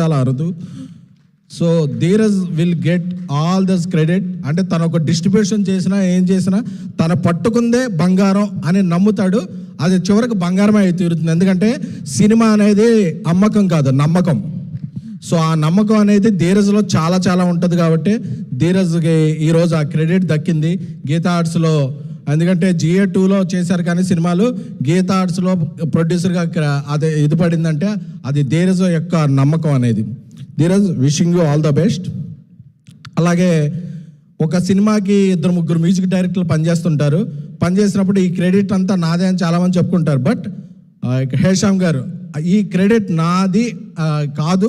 చాలా అరుదు. So Dheeraj will get all this credit అంటే తన ఒక డిస్ట్రిబ్యూషన్ చేసినా ఏం చేసినా తన పట్టుకుందే బంగారం అని నమ్ముతాడు. అది చివరికి బంగారమే అయి తీరుతుంది. ఎందుకంటే సినిమా అనేది అమ్మకం కాదు నమ్మకం. సో ఆ నమ్మకం అనేది ధీరజ్లో చాలా చాలా ఉంటుంది కాబట్టి ధీరజ్కి ఈరోజు ఆ క్రెడిట్ దక్కింది. గీతా ఆర్ట్స్లో ఎందుకంటే జిఏ టూలో చేశారు కానీ సినిమాలు గీత ఆర్ట్స్లో ప్రొడ్యూసర్గా అది ఇది పడిందంటే అది ధీరజ్ యొక్క నమ్మకం అనేది. Dheeraj wishing you all the best అలాగే ఒక సినిమాకి ఇద్దరు ముగ్గురు మ్యూజిక్ డైరెక్టర్లు పనిచేస్తుంటారు. పనిచేసినప్పుడు ఈ క్రెడిట్ అంతా నాదే అని చాలామంది చెప్పుకుంటారు. బట్ హేషామ్ గారు ఈ క్రెడిట్ నాది కాదు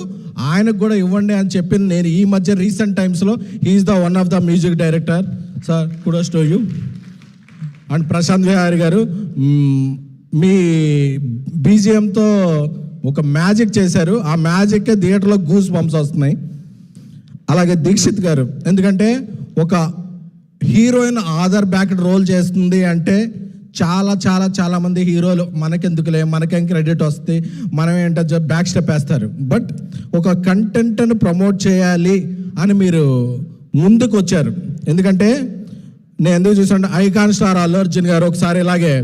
ఆయనకు కూడా ఇవ్వండి అని చెప్పి నేను ఈ మధ్య రీసెంట్ టైమ్స్లో he's the one of the music director. Sir kudos to you and Prashanth Vihari గారు మీ బీజిఎంతో ఒక మ్యాజిక్ చేశారు. ఆ మ్యాజిక్ థియేటర్లో గూస్ బంప్స్ వస్తున్నాయి. అలాగే దీక్షిత్ గారు ఎందుకంటే ఒక హీరోయిన్ ఆధార్ బ్యాక్ రోల్ చేస్తుంది అంటే చాలా చాలా చాలా మంది హీరోలు మనకెందుకులే మనకేం క్రెడిట్ వస్తుంది మనం ఏంటో బ్యాక్ స్టెప్ వేస్తారు. బట్ ఒక కంటెంట్ను ప్రమోట్ చేయాలి అని మీరు ముందుకు వచ్చారు ఎందుకంటే నేను ఎందుకు చూసాను ఐకాన్ స్టార్ అల్లు అర్జున్ గారు ఒకసారి ఇలాగే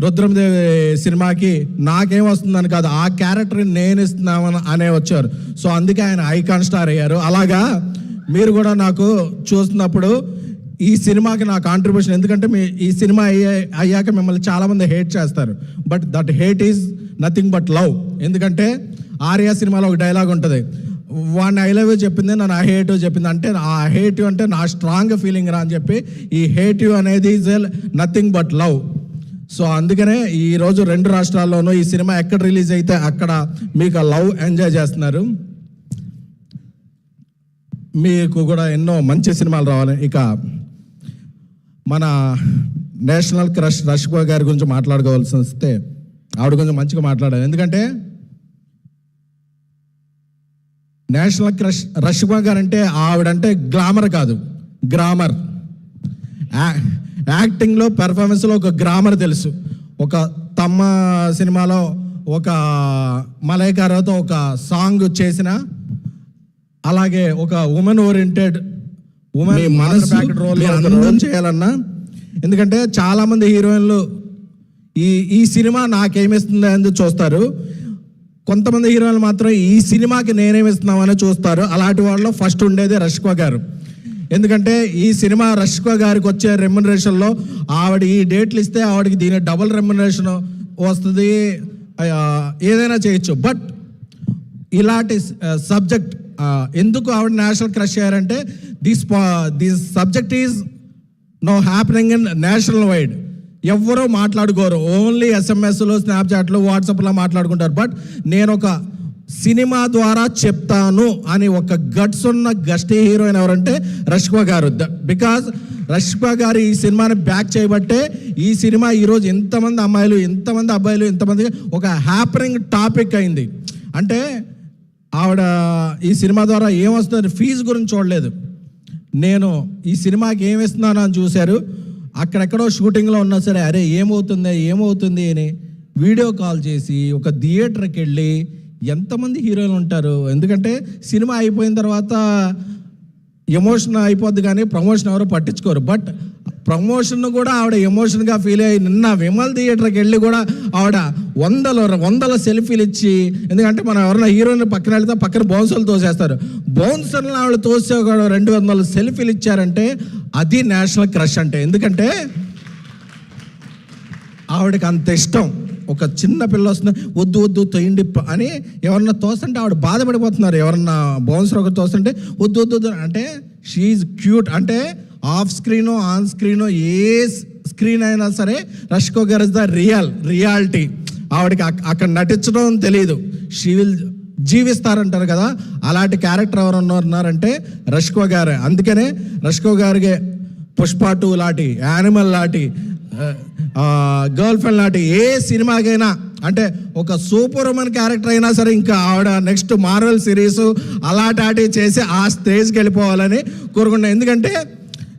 రుద్రమదేవి సినిమాకి నాకేం వస్తుందని కాదు ఆ క్యారెక్టర్ నేను ఇస్తున్నామని అనే వచ్చారు. సో అందుకే ఆయన ఐకాన్ స్టార్ అయ్యారు. అలాగా మీరు కూడా నాకు చూస్తున్నప్పుడు ఈ సినిమాకి నా కాంట్రిబ్యూషన్ ఎందుకంటే మీ ఈ సినిమా అయ్యే అయ్యాక మిమ్మల్ని చాలామంది హేట్ చేస్తారు. But that hate is nothing but love ఎందుకంటే ఆర్యా సినిమాలో ఒక డైలాగ్ ఉంటుంది. వాడిని ఐ లవ్ యూ చెప్పింది నన్ను ఆ హేట్ చెప్పింది. అంటే ఆ హేట్ యూ అంటే నా స్ట్రాంగ్ ఫీలింగ్ రా అని చెప్పి ఈ హేట్ యూ అనేది is nothing but love so అందుకనే ఈరోజు రెండు రాష్ట్రాల్లోనూ ఈ సినిమా ఎక్కడ రిలీజ్ అయితే అక్కడ మీకు ఆ లవ్ ఎంజాయ్ చేస్తున్నారు. మీకు కూడా ఎన్నో మంచి సినిమాలు రావాలి. ఇక మన నేషనల్ క్రష్ రష్మిక గారి గురించి మాట్లాడుకోవాల్సి వస్తే ఆవిడ గురించి మంచిగా మాట్లాడాలి. ఎందుకంటే నేషనల్ క్రష్ రష్మిక గారు అంటే ఆవిడంటే గ్లామర్ కాదు గ్రామర్. యాక్టింగ్లో పెర్ఫార్మెన్స్లో ఒక గ్రామర్ తెలుసు. ఒక తమ్మ సినిమాలో ఒక మలైకారాతో ఒక సాంగ్ చేసిన అలాగే ఒక ఉమెన్ ఓరియంటెడ్ ఉమెన్ మనసు రోల్ అందం చేయాలన్నా? ఎందుకంటే చాలా మంది హీరోయిన్లు ఈ ఈ సినిమా నాకేమిస్తుంది అని చూస్తారు? కొంతమంది హీరోలు మాత్రం ఈ సినిమాకి నేనేమిస్తున్నామని చూస్తారు. అలాంటి వాళ్ళలో ఫస్ట్ ఉండేది రష్క గారు. ఎందుకంటే ఈ సినిమా రష్క గారికి వచ్చే రెమ్యునరేషన్లో ఆవిడ ఈ డేట్లు ఇస్తే ఆవిడకి దీని డబుల్ రెమ్యునరేషన్ వస్తుంది. ఏదైనా చేయొచ్చు. బట్ ఇలాంటి సబ్జెక్ట్ ఎందుకు ఆవిడ నేషనల్ క్రష్ అయ్యారంటే this this subject is no happening in national wide ఎవ్వరూ మాట్లాడుకోరు. ఓన్లీ ఎస్ఎంఎస్లో స్నాప్చాట్లో వాట్సాప్లో మాట్లాడుకుంటారు. బట్ నేను ఒక సినిమా ద్వారా చెప్తాను అని ఒక గట్స్ ఉన్న గస్టీ హీరోయిన్ ఎవరంటే రష్క గారు. బికాజ్ రష్క గారు ఈ సినిమాని బ్యాక్ చేయబట్టే ఈ సినిమా ఈరోజు ఎంతమంది అమ్మాయిలు ఎంతమంది అబ్బాయిలు ఎంతమంది ఒక హ్యాపనింగ్ టాపిక్ అయింది. అంటే ఆవిడ ఈ సినిమా ద్వారా ఏమొస్తుంది ఫీజు గురించి చూడలేదు. నేను ఈ సినిమాకి ఏమి ఇస్తున్నాను అని చూశారు. అక్కడెక్కడో షూటింగ్లో ఉన్నా సరే అరే ఏమవుతుంది? ఏమవుతుంది? అని వీడియో కాల్ చేసి ఒక థియేటర్కి వెళ్ళి ఎంతమంది హీరోలు ఉంటారు? ఎందుకంటే సినిమా అయిపోయిన తర్వాత ఎమోషన్ అయిపోద్ది కానీ ప్రమోషన్ ఎవరు పట్టించుకోరు. బట్ ప్రమోషన్ కూడా ఆవిడ ఎమోషన్గా ఫీల్ అయ్యి నిన్న విమల్ థియేటర్కి వెళ్ళి కూడా ఆవిడ వందల వందల సెల్ఫీలు ఇచ్చి ఎందుకంటే మనం ఎవరైనా హీరోయిన్ పక్కన వెళ్తే పక్కన బౌన్సర్లు తోసేస్తారు. బౌన్సర్లు ఆవిడ తోసే కూడా రెండు వందల సెల్ఫీలు ఇచ్చారంటే అది నేషనల్ క్రష్ అంటే. ఎందుకంటే ఆవిడకి అంత ఇష్టం. ఒక చిన్న పిల్ల వస్తుంది వద్దు వద్దు తొయ్యండి అని ఎవరన్నా తోస్తుంటే ఆవిడ బాధపడిపోతున్నారు. ఎవరన్నా బౌన్సర్ ఒకరు తోస్తుంటే వద్దు వద్దు వద్దు అంటే షీఈ్ క్యూట్ అంటే ఆఫ్ స్క్రీను ఆన్ స్క్రీను ఏ స్క్రీన్ అయినా సరే రష్కో గారు ఇస్ ద రియల్ రియాలిటీ. ఆవిడకి అక్కడ నటించడం తెలియదు షీ విల్ జీవిస్తారంటారు కదా అలాంటి క్యారెక్టర్ ఎవరు ఉన్నారంటే రష్కో గారే. అందుకనే రష్కో గారికి పుష్ప టూ లాంటి యానిమల్ లాంటి గర్ల్ ఫ్రెండ్ లాంటి ఏ సినిమాకైనా అంటే ఒక సూపర్ ఉమెన్ క్యారెక్టర్ అయినా సరే ఇంకా ఆవిడ నెక్స్ట్ మార్వెల్ సిరీస్ అలాంటి చేసి ఆ స్టేజ్కి వెళ్ళిపోవాలని కోరుకున్నాను ఎందుకంటే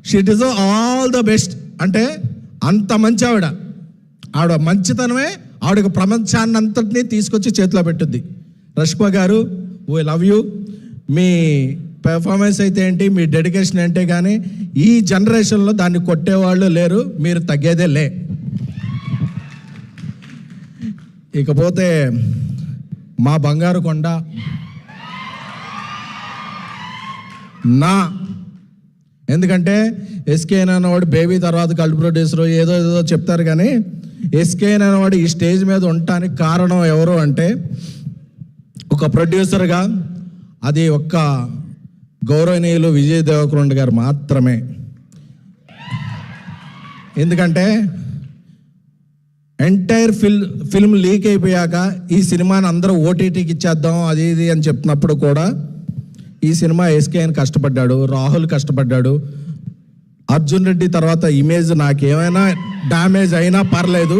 she deserve all the best అంటే అంత మంచి ఆవిడ. ఆవిడ మంచితనమే ఆవిడకు ప్రపంచాన్ని అంతటినీ తీసుకొచ్చి చేతిలో పెట్టుద్ది. రష్మిక గారు వీ లవ్ యూ మీ పెర్ఫార్మెన్స్ అయితే ఏంటి మీ డెడికేషన్ ఏంటి కానీ ఈ జనరేషన్లో దాన్ని కొట్టేవాళ్ళు లేరు మీరు తగ్గేదే లే. ఇకపోతే మా బంగారు కొండ నా ఎందుకంటే ఎస్కేఎన్ అనేవాడు బేబీ తర్వాత కల్ట్ ప్రొడ్యూసర్ ఏదో ఏదో చెప్తారు కానీ ఎస్కేఎన్ అనేవాడు ఈ స్టేజ్ మీద ఉండటానికి కారణం ఎవరు అంటే ఒక ప్రొడ్యూసర్గా అది ఒక్క గౌరవనీయులు విజయ్ దేవకరుండ్ గారు మాత్రమే. ఎందుకంటే ఎంటైర్ ఫిల్ ఫిల్మ్ లీక్ అయిపోయాక ఈ సినిమాని అందరూ ఓటీటీకి ఇచ్చేద్దాం అది ఇది అని చెప్పినప్పుడు కూడా ఈ సినిమా ఎస్కేఎన్ కష్టపడ్డాడు రాహుల్ కష్టపడ్డాడు. అర్జున్ రెడ్డి తర్వాత ఇమేజ్ నాకేమైనా డ్యామేజ్ అయినా పర్లేదు.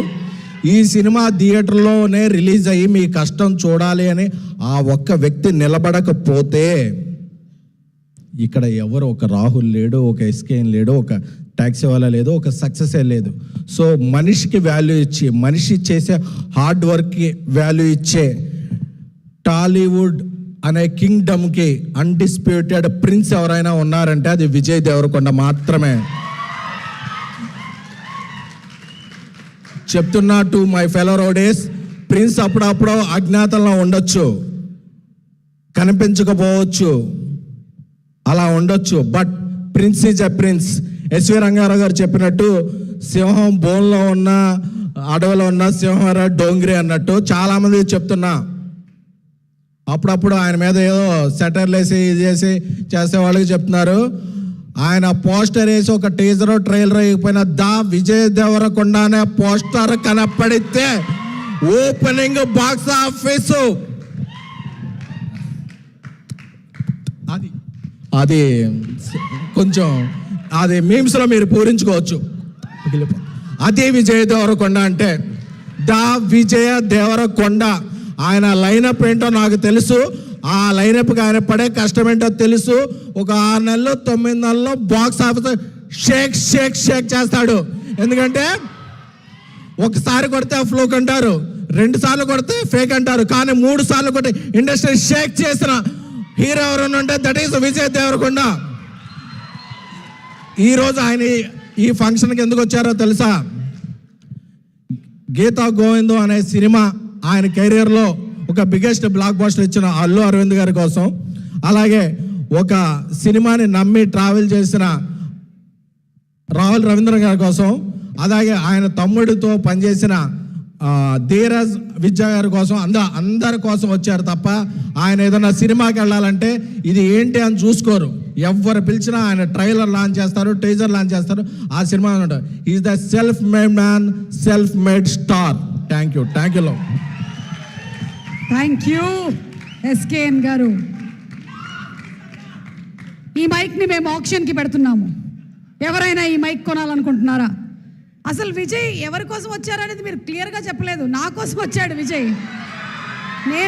ఈ సినిమా థియేటర్లోనే రిలీజ్ అయ్యి మీ కష్టం చూడాలి అని ఆ ఒక్క వ్యక్తి నిలబడకపోతే ఇక్కడ ఎవరు? ఒక రాహుల్ లేడు ఒక ఎస్కేఎన్ లేడు ఒక ట్యాక్సీ వాళ్ళ లేదు ఒక సక్సెసే లేదు. సో మనిషికి వాల్యూ ఇచ్చి మనిషి చేసే హార్డ్ వర్క్కి వాల్యూ ఇచ్చే టాలీవుడ్ అనే కింగ్డమ్కి అన్డిస్ప్యూటెడ్ ప్రిన్స్ ఎవరైనా ఉన్నారంటే అది విజయ్ దేవరకొండ మాత్రమే. చెప్తున్నా to my fellow rowdies prince అప్పుడప్పుడు అజ్ఞాతంలో ఉండొచ్చు కనిపించకపోవచ్చు అలా ఉండొచ్చు but prince is a prince SV Rangarao గారు చెప్పినట్టు సింహం బోన్లో ఉన్న అడవిలో ఉన్న సింహం డోంగ్రి అన్నట్టు చాలామంది చెప్తున్నా. అప్పుడప్పుడు ఆయన మీద ఏదో సెటర్లు వేసి ఇది చేసి చేసే వాళ్ళకి చెప్తున్నారు. ఆయన పోస్టర్ వేసి ఒక టీజర్ ట్రైలర్ అయిపోయిన దా విజయ్ దేవరకొండ అనే పోస్టర్ కనపడితే ఓపెనింగ్ బాక్స్ ఆఫీసు అది అది కొంచెం అది మీమ్స్లో మీరు పూరించుకోవచ్చు. అదే విజయ దేవరకొండ అంటే దా విజయ దేవరకొండ ఆయన లైనప్ ఏంటో నాకు తెలుసు. ఆ లైనప్కి ఆయన పడే కష్టం ఏంటో తెలుసు. ఒక ఆరు నెలలు తొమ్మిది నెలల్లో box office shake shake shake చేస్తాడు. ఎందుకంటే ఒకసారి కొడితే ఫ్లూక్ అంటారు రెండు సార్లు కొడితే ఫేక్ అంటారు. కానీ మూడు సార్లు కొట్టి ఇండస్ట్రీ షేక్ చేసిన హీరో ఎవరైనా ఉంటే దట్ ఈస్ విజయ్ దేవరకొండ ఈరోజు ఆయన ఈ- ఈ ఫంక్షన్కి ఎందుకు వచ్చారో తెలుసా? గీతా గోవిందం అనే సినిమా ఆయన కెరీర్లో ఒక బిగ్గెస్ట్ బ్లాక్ బాస్టర్ ఇచ్చిన అల్లు అరవింద్ గారి కోసం. అలాగే ఒక సినిమాని నమ్మి ట్రావెల్ చేసిన రాహుల్ రవీంద్ర గారి కోసం. అలాగే ఆయన తమ్ముడితో పనిచేసిన ధీరజ్ విద్యా గారి కోసం. అంద అందరి కోసం వచ్చారు తప్ప ఆయన ఏదైనా సినిమాకి వెళ్ళాలంటే ఇది ఏంటి అని చూసుకోరు. ఎవరు పిలిచినా ఆయన ట్రైలర్ లాంచ్ చేస్తారు టీజర్ లాంచ్ చేస్తారు. ఆ cinema is the self made man self made star thank you thank you thank you SKN గారు. ఈ మైక్ని మేము ఆప్షన్కి పెడుతున్నాము. ఎవరైనా ఈ మైక్ కొనాలనుకుంటున్నారా? అసలు విజయ్ ఎవరి కోసం వచ్చారనేది మీరు క్లియర్గా చెప్పలేదు. నా కోసం వచ్చాడు విజయ్. నేను